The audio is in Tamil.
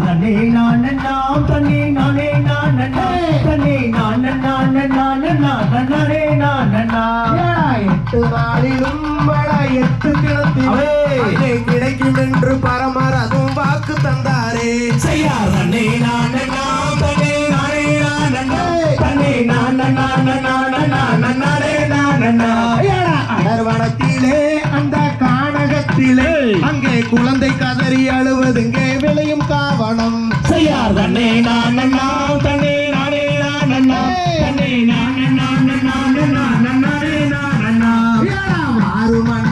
தன்னே நான் நாம் தன்னே நானே நான் தன்னே நான் நான் நான் நான் நானே நான் எட்டு நாளிலும் எட்டு. அங்கே கிடைக்கும் என்று பரமர் அதுவும் வாக்கு தந்தாரே தன்னே நான் ஆற்றிலே அங்கே குழந்தை கதறி அழுவதுங்கே விளையும் காவணம். செய்யார் தன்னே நான் தன்னே நானே நான் தன்னே நான் ஆறு மணி